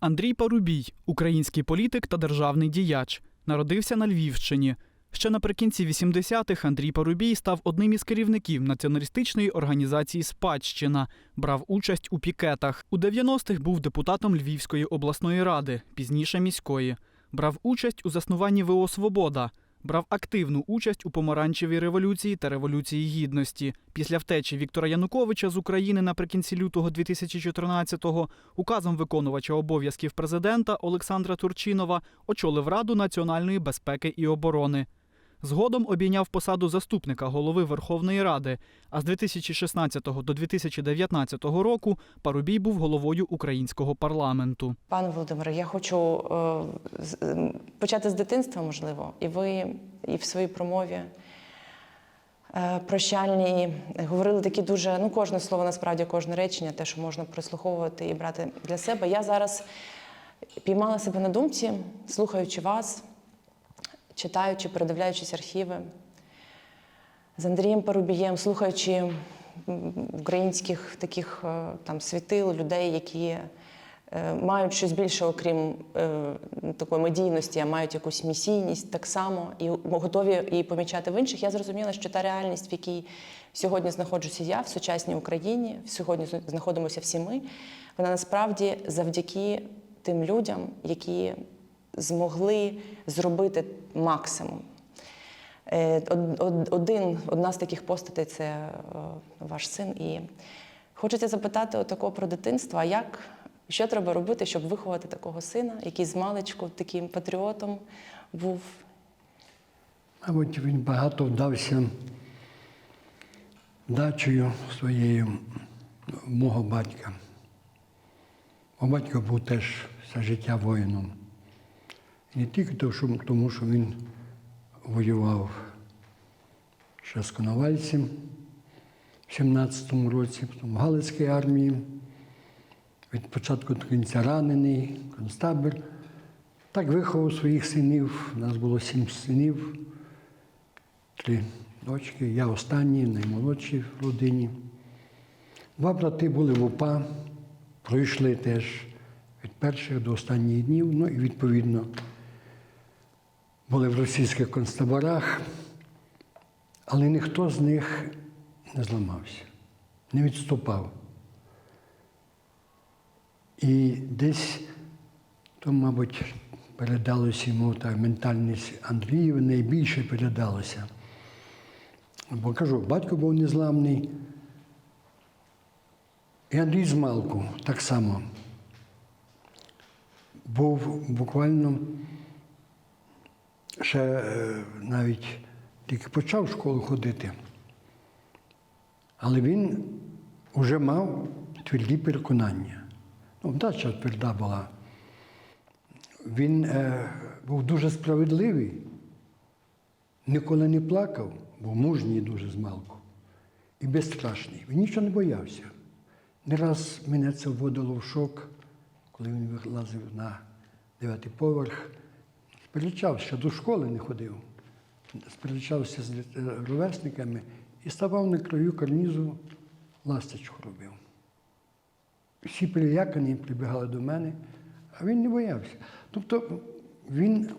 Андрій Парубій, український політик та державний діяч, народився на Львівщині. Ще наприкінці 80-х Андрій Парубій став одним із керівників націоналістичної організації Спадщина, брав участь у пікетах. У 90-х був депутатом Львівської обласної ради, пізніше міської. Брав участь у заснуванні ВО Свобода. Брав активну участь у помаранчевій революції та революції гідності. Після втечі Віктора Януковича з України наприкінці лютого 2014-го указом виконувача обов'язків президента Олександра Турчинова очолив Раду національної безпеки і оборони. Згодом обійняв посаду заступника голови Верховної Ради. А з 2016 до 2019 року Парубій був головою українського парламенту. Пане Володимире, я хочу е, ем, почати з дитинства, можливо, і ви і в своїй промові е, прощальній говорили такі дуже, ну кожне слово, насправді, кожне речення, те, що можна прислуховувати і брати для себе. Я зараз піймала себе на думці, слухаючи вас, читаючи, передивляючись архіви з Андрієм Парубієм, слухаючи українських таких е, там світил, людей, які е, мають щось більше, окрім е, такої медійності, а мають якусь місійність так само і готові її помічати в інших. Я зрозуміла, що та реальність, в якій сьогодні знаходжуся я в сучасній Україні, сьогодні знаходимося всі ми, вона насправді завдяки тим людям, які змогли зробити максимум. Е, од- од- Один, одна з таких постатей це е, ваш син. І хочеться запитати отакого про дитинство, як, що треба робити, щоб виховати такого сина, який з маличку таким патріотом був? Мабуть, він багато вдався дачею своєю мого батька. Мого батько був теж все життя воїном. Не тільки тому, що він воював ще з Коновальцем в 17-му році, потім в Галицькій армії, від початку до кінця ранений, концтабір. Так виховав своїх синів. У нас було сім синів, три дочки. Я останній, наймолодший в родині. Два брати були в УПА, пройшли теж від перших до останніх днів. Ну і відповідно були в російських концтаборах, але ніхто з них не зламався, не відступав. І десь то, мабуть, передалося йому та ментальність Андрієва найбільше передалося. Бо кажу, батько був незламний. І Андрій Змалку так само був буквально ще е, навіть тільки почав в школу ходити. Але він вже мав тверді переконання. Ну, вдача тверда була. Він е, був дуже справедливий, ніколи не плакав, був мужній дуже змалку і безстрашний. Він нічого не боявся. Не раз мене це вводило в шок, коли він вилазив на дев'ятий поверх. Ще до школи не ходив. Сперечався з ровесниками і ставав на краю карнізу, ласточку робив. Всі перелякані прибігали до мене, а він не боявся. Тобто він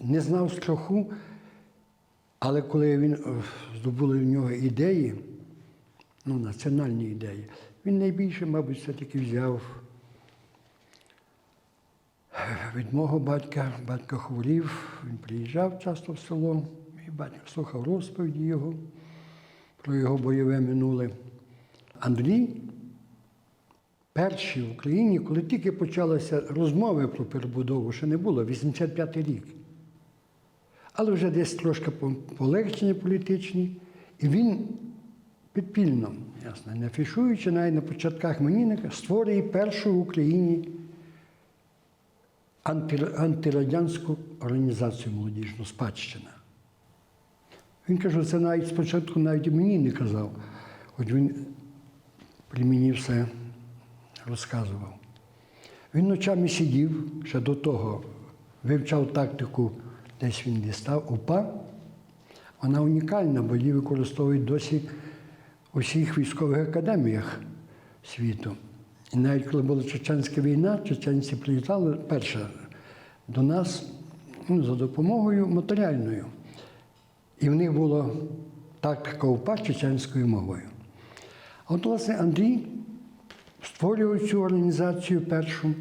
не знав страху, але коли він е, здобули в нього ідеї, ну, національні ідеї, він найбільше, мабуть, все-таки взяв від мого батька. Батько хворів, він приїжджав часто в село, і батько слухав розповіді його про його бойове минуле. Андрій перший в Україні, коли тільки почалися розмови про перебудову, ще не було, 85-й рік. Але вже десь трошки полегшення політичні, і він підпільно, ясно, не афішуючи, навіть на початках Менінника, створює першу в Україні антирадянську організацію молодіжну спадщина. Він каже, це навіть спочатку навіть мені не казав, хоч він при мені все розказував. Він ночами сидів, ще до того вивчав тактику, десь він дістав УПА. Вона унікальна, бо її використовують досі у всіх військових академіях світу. І навіть коли була чеченська війна, чеченці приїжджали перше до нас ну, за допомогою матеріальною. І в них було так ковпа чеченською мовою. А от, власне, Андрій створював цю організацію першу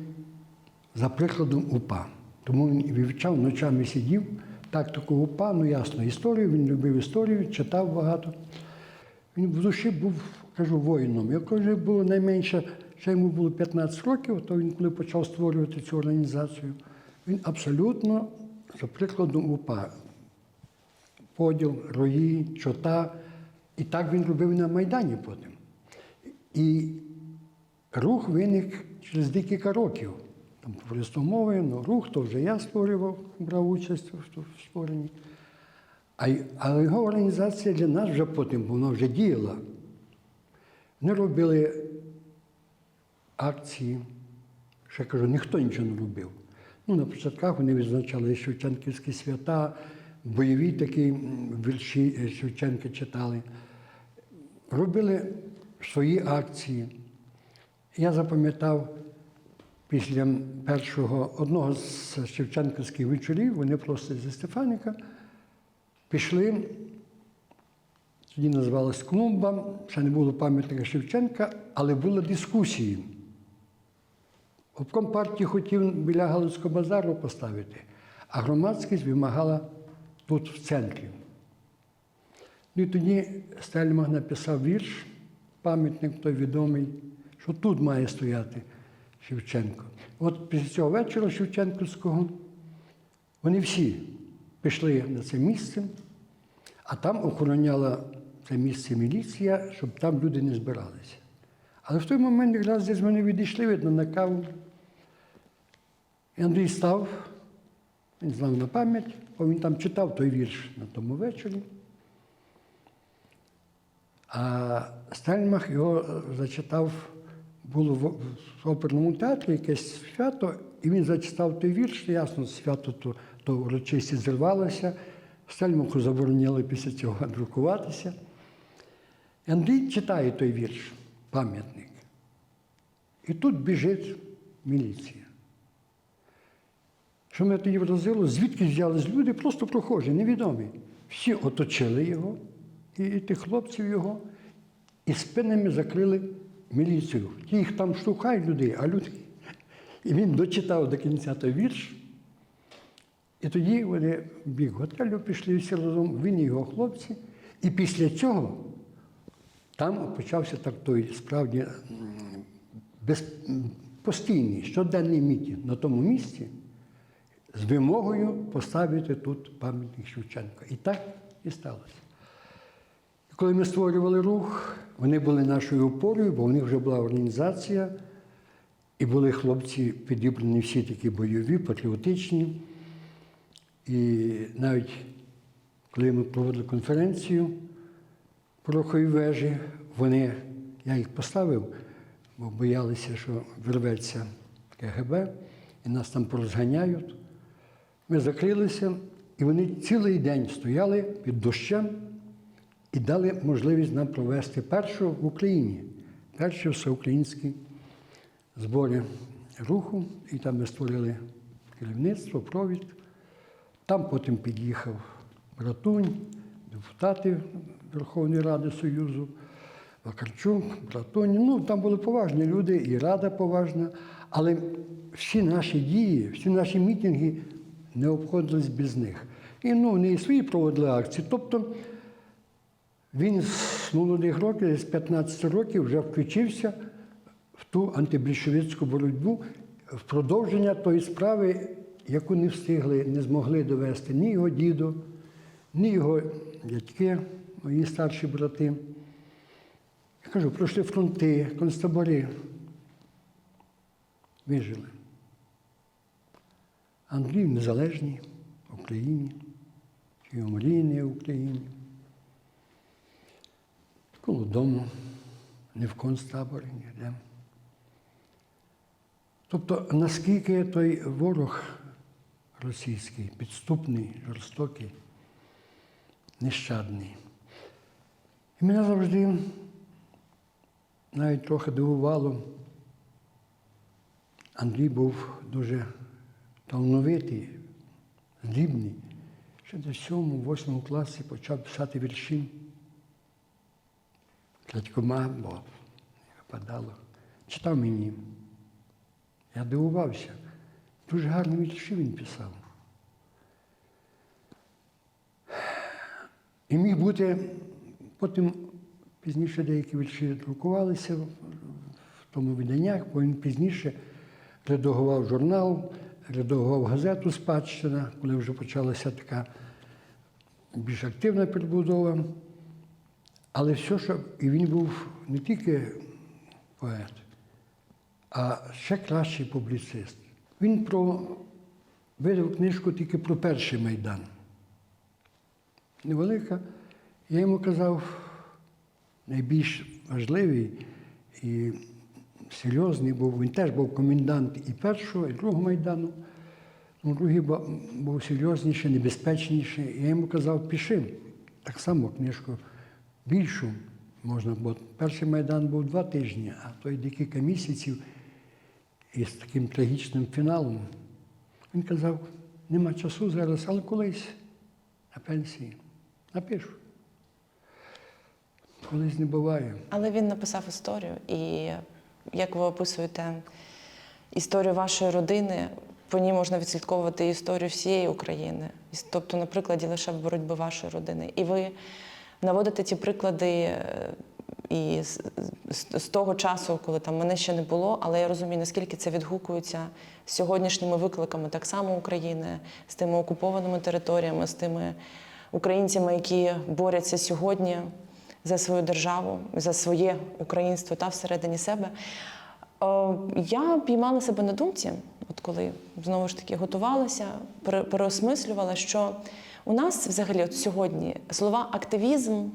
за прикладом УПА. Тому він вивчав, ночами сидів, тактику УПА, ну ясно, історію, він любив історію, читав багато. Він в душі був, кажу, воїном. Як вже було найменше, ще йому було 15 років, то він, коли почав створювати цю організацію, він абсолютно за прикладом УПА. Поділ, рої, чота. І так він робив на Майдані потім. І рух виник через декілька років. Там просто мови, ну рух, то вже я створював, брав участь в створенні. А, але його організація для нас вже потім, бо вона вже діяла. Вони робили акції. Ще кажу, ніхто нічого не робив. Ну, на початках вони відзначали Шевченківські свята, бойові такі вірші е, Шевченка читали. Робили свої акції. Я запам'ятав після першого одного з Шевченківських вечорів, вони просто зі Стефаніка пішли, тоді називалась клумба, ще не було пам'ятника Шевченка, але були дискусії. Обком партії хотів біля Галицького базару поставити, а громадськість вимагала тут, в центрі. Ну і тоді Стельмах написав вірш, пам'ятник той відомий, що тут має стояти Шевченко. От після цього вечора Шевченківського вони всі пішли на це місце, а там охороняла це місце міліція, щоб там люди не збиралися. Але в той момент якраз десь вони відійшли, видно, на каву. І Андрій став, він знав на пам'ять, бо він там читав той вірш на тому вечорі. А Стельмах його е, зачитав, було в оперному театрі якесь свято, і він зачитав той вірш, ясно, свято то, то урочисті зірвалося. Стельмаху забороняли після цього друкуватися. І Андрій читає той вірш, пам'ятник. І тут біжить міліція. Що мене тоді вразило, звідки взялись люди, просто прохожі, невідомі. Всі оточили його, і, і тих хлопців його, і спинами закрили міліцію. Ті їх там штовхають людей, а люди. І він дочитав до кінця той вірш. І тоді вони в готелю пішли всі разом, він і його хлопці. І після цього там почався так той справді без, постійний щоденний мітінг на тому місці з вимогою поставити тут пам'ятник Шевченка. І так і сталося. І коли ми створювали рух, вони були нашою опорою, бо в них вже була організація, і були хлопці підібрані всі такі бойові, патріотичні. І навіть коли ми проводили конференцію в Пороховій вежі, вони, я їх поставив, бо боялися, що вирветься КГБ, і нас там порозганяють. Ми закрилися, і вони цілий день стояли під дощем і дали можливість нам провести першу в Україні, перші всеукраїнські збори руху. І там ми створили керівництво, провід. Там потім під'їхав Братунь, депутати Верховної Ради Союзу, Вакарчук, Братунь. Ну, там були поважні люди, і Рада поважна. Але всі наші дії, всі наші мітинги не обходились без них. І ну, вони і свої проводили акції. Тобто він з молодих років, з 15 років, вже включився в ту антибільшовицьку боротьбу в продовження тої справи, яку не встигли, не змогли довести ні його дідо, ні його дядьки, мої старші брати. Я кажу, пройшли фронти, концтабори. Вижили. Андрій в незалежній Україні, чи його мрійній Україні. Коло дому, не в концтаборі, ніде. Тобто, наскільки той ворог російський, підступний, жорстокий, нещадний. І мене завжди навіть трохи дивувало, Андрій був дуже талановитий, здібний. Ще сьомому, восьмому класі почав писати вірші. Крадькома, бо випадало. Читав мені. Я дивувався. Дуже гарні вірші він писав. І міг бути, потім пізніше деякі вірші друкувалися в тому виданнях, бо він пізніше редагував журнал, редагував газету Спадщина, коли вже почалася така більш активна перебудова. Але все, що і він був не тільки поет, а ще кращий публіцист. Він про, видав книжку тільки про перший майдан. Невелика. Я йому казав, найбільш важливий і серйозний був. Він теж був комендант і першого, і другого майдану. Ну, другий бу- був серйозніший, небезпечніший. Я йому казав, пиши так само книжку більшу можна, бо перший майдан був два тижні, а той декілька місяців із таким трагічним фіналом. Він казав, нема часу зараз, але колись на пенсії напишу. Колись не буває. Але він написав історію, і як ви описуєте історію вашої родини, по ній можна відслідковувати історію всієї України, тобто на прикладі лише боротьби вашої родини. І ви наводите ті приклади е, і з того часу, коли там мене ще не було, але я розумію, наскільки це відгукується з сьогоднішніми викликами так само України, з тими окупованими територіями, з тими українцями, які борються сьогодні за свою державу, за своє українство та всередині себе. Е, Я піймала себе на думці, от коли знову ж таки готувалася, пере- переосмислювала, що у нас взагалі от сьогодні слова активізм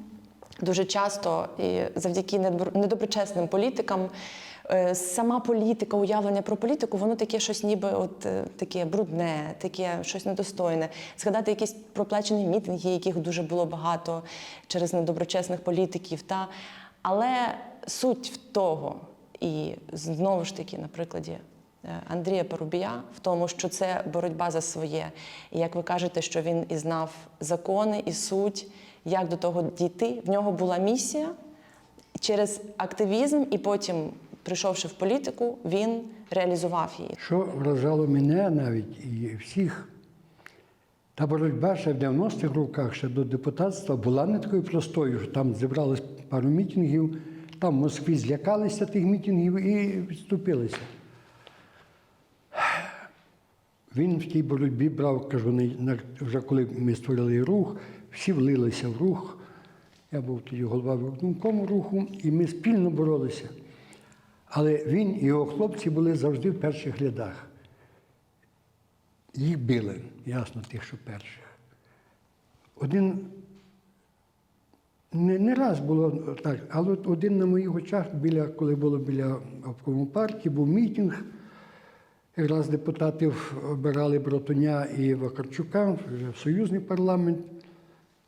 дуже часто і завдяки недоброчесним політикам. Е, Сама політика, уявлення про політику, воно таке щось ніби от е, таке брудне, таке щось недостойне. Згадати якісь проплачені мітинги, яких дуже було багато через недоброчесних політиків. Та але суть в того, і знову ж таки, на прикладі е, Андрія Парубія, в тому, що це боротьба за своє. І як ви кажете, що він і знав закони і суть, як до того дійти. В нього була місія через активізм, і потім, прийшовши в політику, він реалізував її. Що вражало мене навіть і всіх, та боротьба ще в 90-х роках, ще до депутатства, була не такою простою, що там зібралось пару мітингів, там в Москві злякалися тих мітингів і відступилися. Він в тій боротьбі брав, кажу, вже коли ми створили рух, всі влилися в рух. Я був тоді голова виконкому руху, і ми спільно боролися. Але він і його хлопці були завжди в перших рядах. Їх били, ясно, тих, що перших. Один не, не раз було так, але от один на моїх очах, біля, коли було біля обкому партії, був мітинг. Якраз депутатів обирали Братуня і Вакарчука вже в союзний парламент.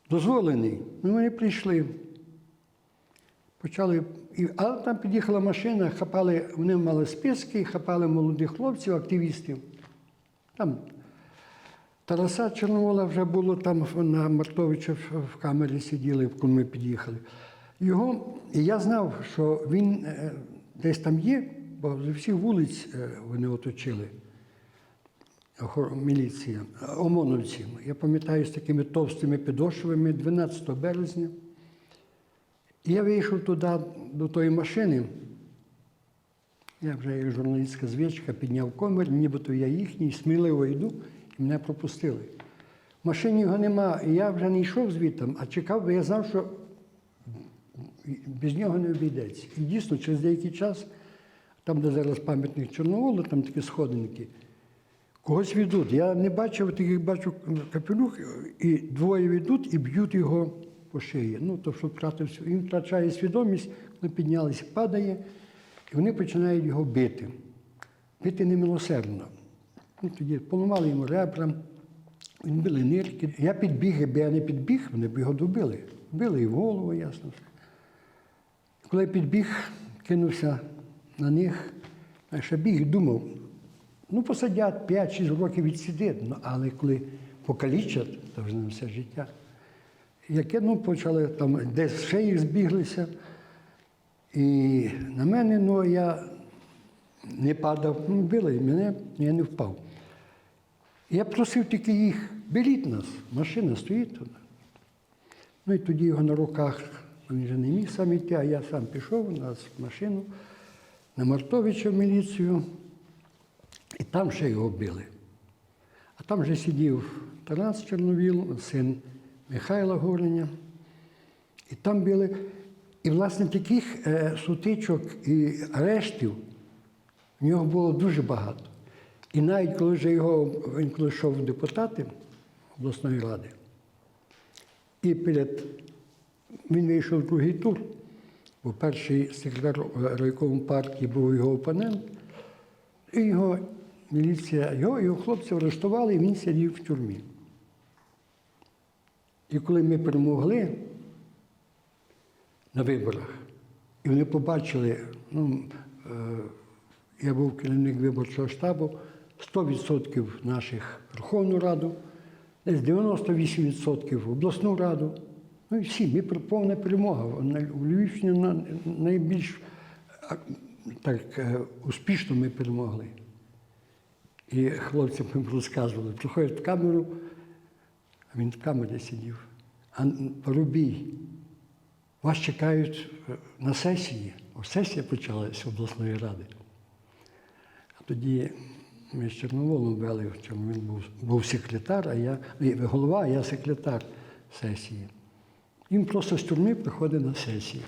Дозволений. Ну, вони прийшли. Почали, і, але там під'їхала машина, хапали, вони мали списки, хапали молодих хлопців, активістів. Там Тараса Чорновола вже було там на Мартовича в, камері сиділи, коли ми під'їхали. Його, і я знав, що він е, десь там є, бо з всіх вулиць е, вони оточили. Міліція, ОМОНовці. Я пам'ятаю з такими товстими підошвами 12 березня. І я вийшов туди, до тої машини. Я вже як журналістська звичка підняв комір, нібито я їхній, сміливо йду, і мене пропустили. В машині його нема, і я вже не йшов звідти, а чекав, бо я знав, що без нього не обійдеться. І дійсно, через деякий час, там, де зараз пам'ятник Чорноволу, там такі сходинки, когось ведуть. Я не бачив, таких бачу капелюх, і двоє ведуть і б'ють його по шиї. Ну, то, що втратив, він втрачає свідомість, коли піднялися, падає, і вони починають його бити. Бити немилосердно. Ну, тоді поламали йому ребра, він били нирки. Я підбіг, якби я не підбіг, вони б його добили. Били і в голову, ясно. Коли я підбіг, кинувся на них, а ще біг і думав, Ну, посадять 5-6 років відсидить, ну, але коли покалічать, то вже на все життя. Яке ну, почали там, десь ще їх збіглися. І на мене, ну, я не падав, ну, били мене, я не впав. Я просив тільки їх, беріть нас, машина стоїть тут. Ну і тоді його на руках, він вже не міг сам йти, а я сам пішов у нас в машину на Мартовича в міліцію, і там ще його били. А там вже сидів Тарас Чорновіл, син Михайла Гореня. І там били. І, власне, таких е, сутичок і арештів в нього було дуже багато. І навіть коли вже його, він коли йшов в депутати обласної ради, і перед він вийшов в другий тур, бо перший секретар райкому партії був його опонент, і його міліція, його, його хлопців арештували, і він сидів в тюрмі. І коли ми перемогли на виборах, і вони побачили, ну, е, я був керівник виборчого штабу, 100% наших Верховну Раду, десь 98% обласну раду. Ну і всі, ми повна перемога. У Львівщині найбільш так, е, успішно ми перемогли. І хлопцям розказували, приходять в камеру, він в камері сидів. А Парубій, вас чекають е, на сесії. О, сесія почалася обласної ради. А тоді ми з Чорноволом вели, чому він був, був секретар, а я голова, а я секретар сесії. Він просто з тюрми приходить на сесію.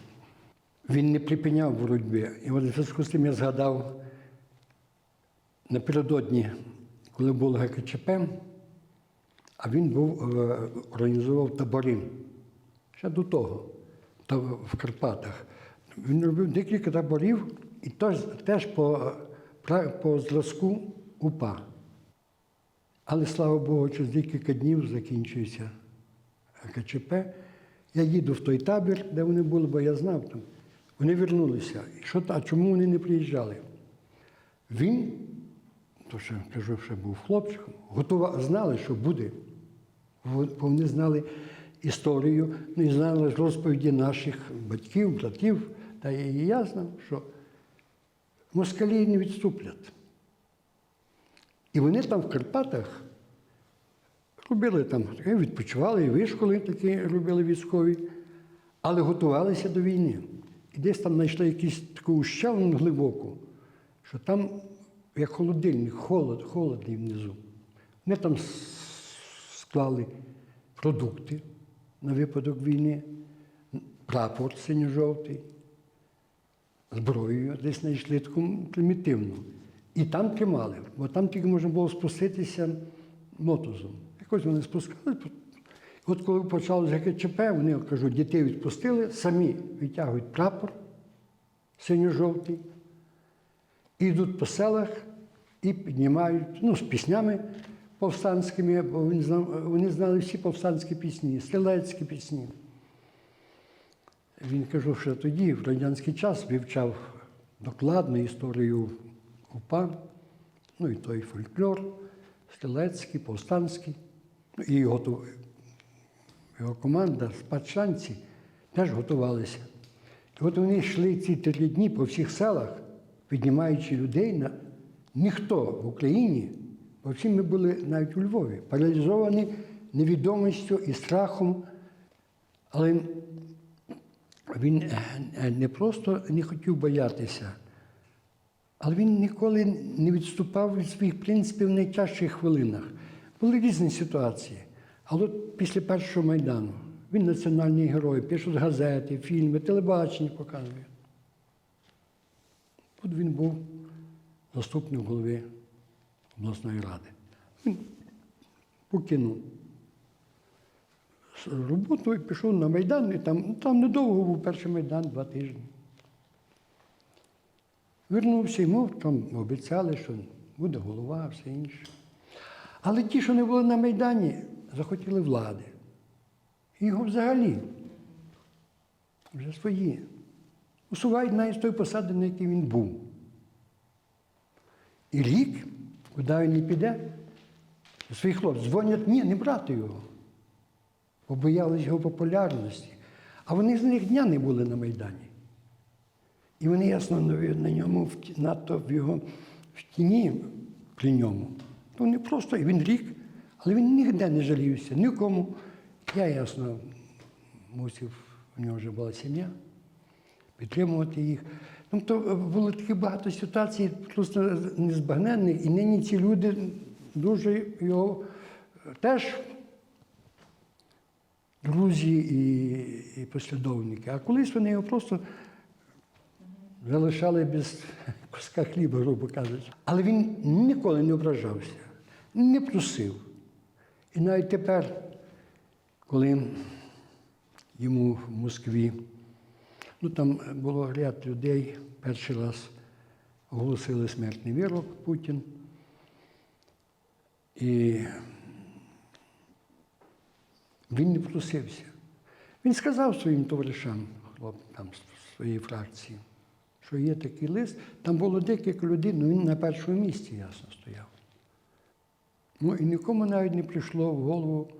Він не припиняв боротьби. І от в зв'язку з тим я згадав напередодні, коли було ГКЧП, а він був, е, організував табори. Ще до того, в Карпатах. Він робив декілька таборів і теж, теж по, по зразку УПА. Але слава Богу, через декілька днів закінчується КЧП. Я їду в той табір, де вони були, бо я знав там. Вони вернулися. І що, а чому вони не приїжджали? Він, то що кажу, що був хлопчиком, готова, знали, що буде. Бо Вони знали історію, ну і знали розповіді наших батьків, братів. Та і я знав, що москалі не відступлять. І вони там в Карпатах робили там, відпочивали, і вишколи такі робили військові, але готувалися до війни. І десь там знайшли якусь таку ущелину глибоку, що там, як холодильник, холод, холодний внизу. Вони там склали продукти на випадок війни, прапор синьо-жовтий, зброю десь знайшли таку примітивну. І там тримали, бо там тільки можна було спуститися мотузом. Якось вони спускали. От коли почалося ГКЧП, вони кажуть, дітей відпустили, самі витягують прапор синьо-жовтий, і йдуть по селах і піднімають, ну, з піснями повстанськими, бо вони знали всі повстанські пісні, стрілецькі пісні. Він кажу, що тоді, в радянський час, вивчав докладно історію УПА, ну і той фольклор, стрілецький, повстанський. Ну, і його, його команда спадщанці теж готувалися. І от вони йшли ці три дні по всіх селах, піднімаючи людей на ніхто в Україні, бо всі ми були навіть у Львові, паралізовані невідомістю і страхом. Але він е, е, не просто не хотів боятися, але він ніколи не відступав від своїх принципів в найтяжчих хвилинах. Були різні ситуації. Але от після першого майдану він національний герой, пишуть газети, фільми, телебачення показує. От він був заступник голови обласної ради. Він покинув роботу і пішов на Майдан, і там, там недовго був перший Майдан, два тижні. Вернувся йому, там обіцяли, що буде голова, все інше. Але ті, що не були на Майдані, захотіли влади. Його взагалі вже свої. Усувають навіть з тої посади, на якій він був. І рік, Куди він не піде? Свої хлопці дзвонять, ні, не брати його. Бо боялись його популярності. А вони з них дня не були на Майдані. І вони ясно на ньому надто в його в тіні при ньому. То не просто і він рік, але він ніде не жалівся, нікому. Я ясно мусив, у нього вже була сім'я, підтримувати їх. Тобто було таке багато ситуацій, просто незбагненних, і нині ці люди дуже його е, теж друзі і, і послідовники. А колись вони його просто залишали без куска хліба, грубо кажучи. Але він ніколи не ображався, не просив. І навіть тепер, коли йому в Москві, ну там було ряд людей, перший раз оголосили смертний вирок Путін. І він не просився. Він сказав своїм товаришам, хлопцям своєї фракції, що є такий лист. Там було декілька людей, але він на першому місці ясно стояв. Ну і нікому навіть не прийшло в голову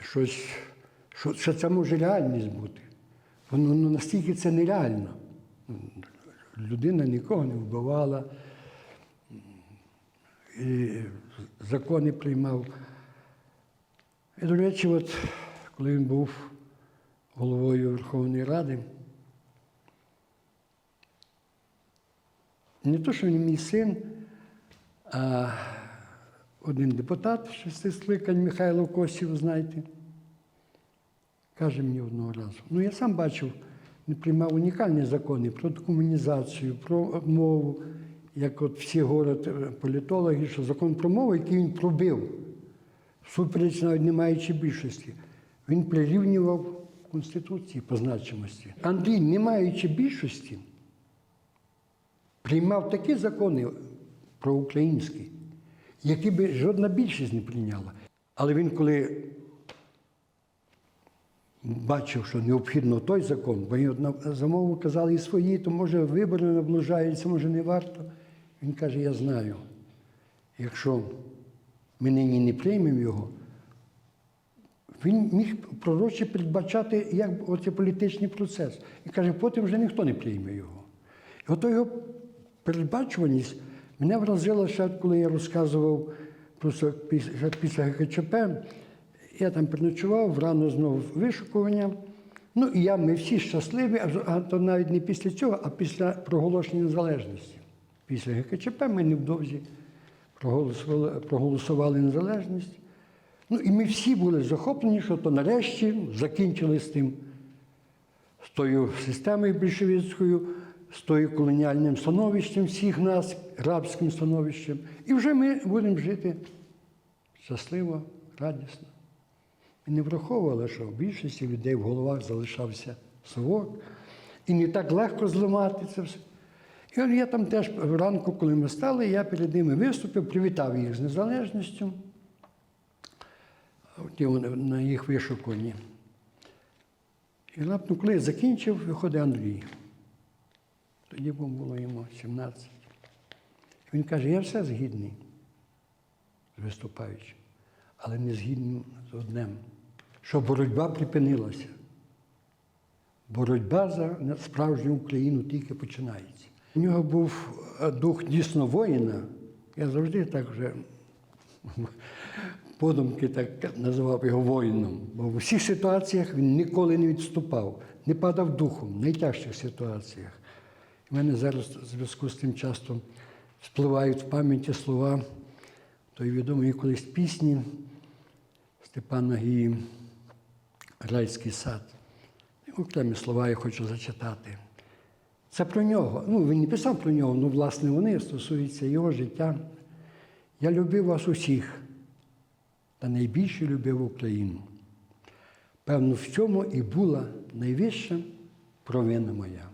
щось, що, що це може реальність бути. Воно ну, настільки це нереально. Людина нікого не вбивала, і закони приймав. І, до речі, от, коли він був головою Верховної Ради, не то, що він мій син, а один депутат шести скликань Михайло Косів, знаєте, каже мені одного разу. Ну, я сам бачив, він приймав унікальні закони про декомунізацію, про мову, як от всі говорять е, політологи, що закон про мову, який він пробив, супереч навіть не маючи більшості, він прирівнював Конституції по значимості. Андрій, не маючи більшості, приймав такі закони проукраїнські, які би жодна більшість не прийняла. Але він, коли бачив, що необхідно той закон, бо на замову казали і свої, то може вибори наближаються, може не варто. Він каже, я знаю, якщо ми нині не приймемо його, він міг пророче передбачати як оцей політичний процес. І каже, потім вже ніхто не прийме його. І ото його передбачуваність мене вразила ще, коли я розказував просто після ГКЧП. Я там переночував, рано знову вишукування. Ну і я, ми всі щасливі, а то навіть не після цього, а після проголошення незалежності. Після ГКЧП ми невдовзі проголосували, проголосували незалежність. Ну і ми всі були захоплені, що то нарешті закінчили з тим, з тою системою більшовицькою, з тою колоніальним становищем всіх нас, рабським становищем. І вже ми будемо жити щасливо, радісно. І не враховували, що в більшості людей в головах залишався совок, і не так легко зламати це все. І от я там теж вранку, коли ми стали, я перед ними виступив, привітав їх з незалежністю. На їх вишукуванні. І раптом, коли я закінчив, виходить Андрій. Тоді було йому 17. Він каже, я все згідний з виступаючим, але не згідний з одним, що боротьба припинилася. Боротьба за справжню Україну тільки починається. У нього був е, дух дійсно воїна. Я завжди так вже подумки так називав його воїном. Бо в усіх ситуаціях він ніколи не відступав, не падав духом в найтяжчих ситуаціях. У мене зараз в зв'язку з тим часто спливають в пам'яті слова тої відомої колись пісні Степана Гії Райський сад. Окремі слова я хочу зачитати. Це про нього. Ну, він не писав про нього, ну, власне, вони стосуються його життя. Я любив вас усіх, та найбільше любив Україну. Певно, в цьому і була найвища провина моя.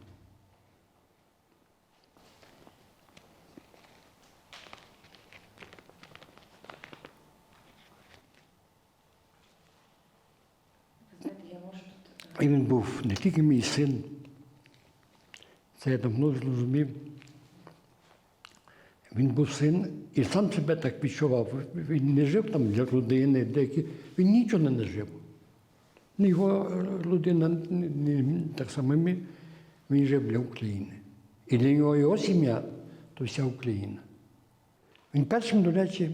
І він був не тільки мій син, це я давно зрозумів. Він був син і сам себе так відчував. Він не жив там для родини, деякі. Він нічого не жив. Його ні- так само ми, він жив для України. І для нього його сім'я то вся Україна. Він першим, до речі,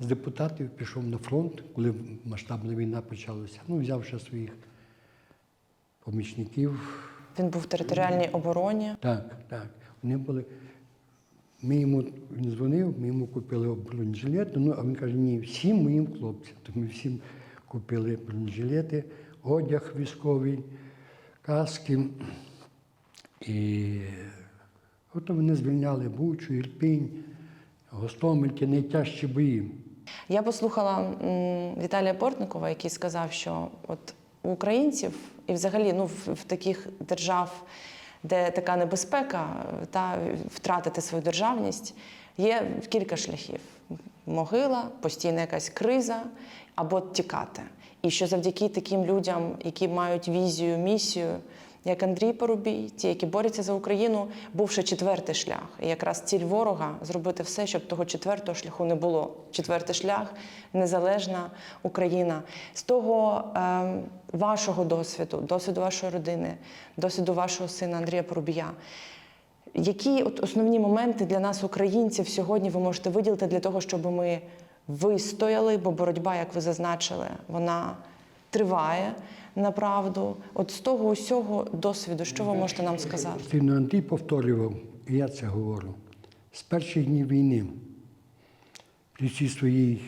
з депутатів пішов на фронт, коли масштабна війна почалася. Ну, взяв ще своїх помічників. Він був в територіальній обороні. Так, так. Вони були. Ми йому він дзвонив, ми йому купили бронежилети, ну, а він каже, ні, всім моїм хлопцям. То ми всім купили бронежилети, одяг військовий, каски. І от вони звільняли Бучу, Ірпінь, Гостомель, ті найтяжчі бої. Я послухала Віталія Портникова, який сказав, що от українців і взагалі ну, в, таких держав, де така небезпека, та втратити свою державність, є кілька шляхів: могила, постійна якась криза або тікати. І що завдяки таким людям, які мають візію, місію, як Андрій Порубій, ті, які борються за Україну, був ще четвертий шлях. І якраз ціль ворога зробити все, щоб того четвертого шляху не було. Четвертий шлях незалежна Україна. З того ем, вашого досвіду, досвіду вашої родини, досвіду вашого сина Андрія Порубія. Які от основні моменти для нас, українців, сьогодні ви можете виділити для того, щоб ми вистояли, бо боротьба, як ви зазначили, вона триває направду. От з того усього досвіду, що ви можете нам сказати? Постійно Андрій повторював, і я це говорю, з перших днів війни, при цій своїй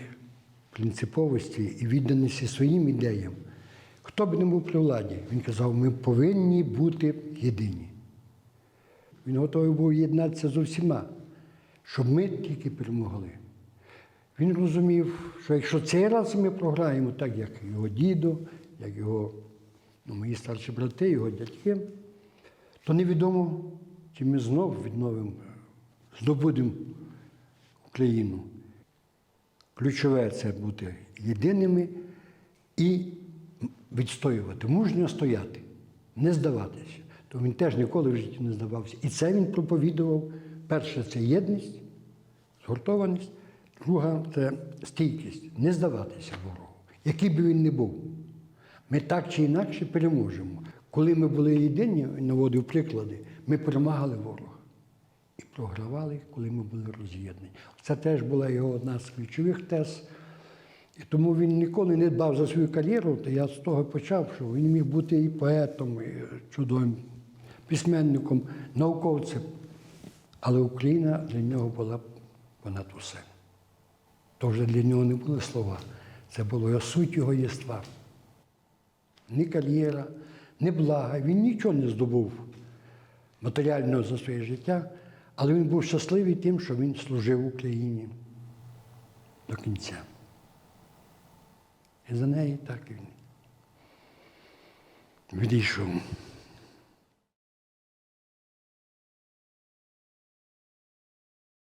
принциповості і відданості своїм ідеям, хто б не був при владі, він казав, ми повинні бути єдині. Він готовий був єднатися з усіма, щоб ми тільки перемогли. Він розумів, що якщо цей раз ми програємо, так як його діду, як його ну, мої старші брати, його дядьки, то невідомо, чи ми знов відновимо, здобудемо Україну. Ключове це бути єдиними і відстоювати, мужньо стояти, не здаватися. То він теж ніколи в житті не здавався. І це він проповідував. Перше це єдність, згуртованість, друга це стійкість, не здаватися ворогу, який би він не був. Ми так чи інакше переможемо. Коли ми були єдині, наводив приклади, ми перемагали ворога і програвали, коли ми були роз'єднані. Це теж була його одна з ключових тез. І тому він ніколи не дбав за свою кар'єру, то я з того почав, що він міг бути і поетом, і чудовим письменником, науковцем. Але Україна для нього була понад усе. То вже для нього не були слова, це було суть його єства. Ні кар'єра, ні блага. Він нічого не здобув матеріального за своє життя, але він був щасливий тим, що він служив Україні до кінця. І за неї так він відійшов.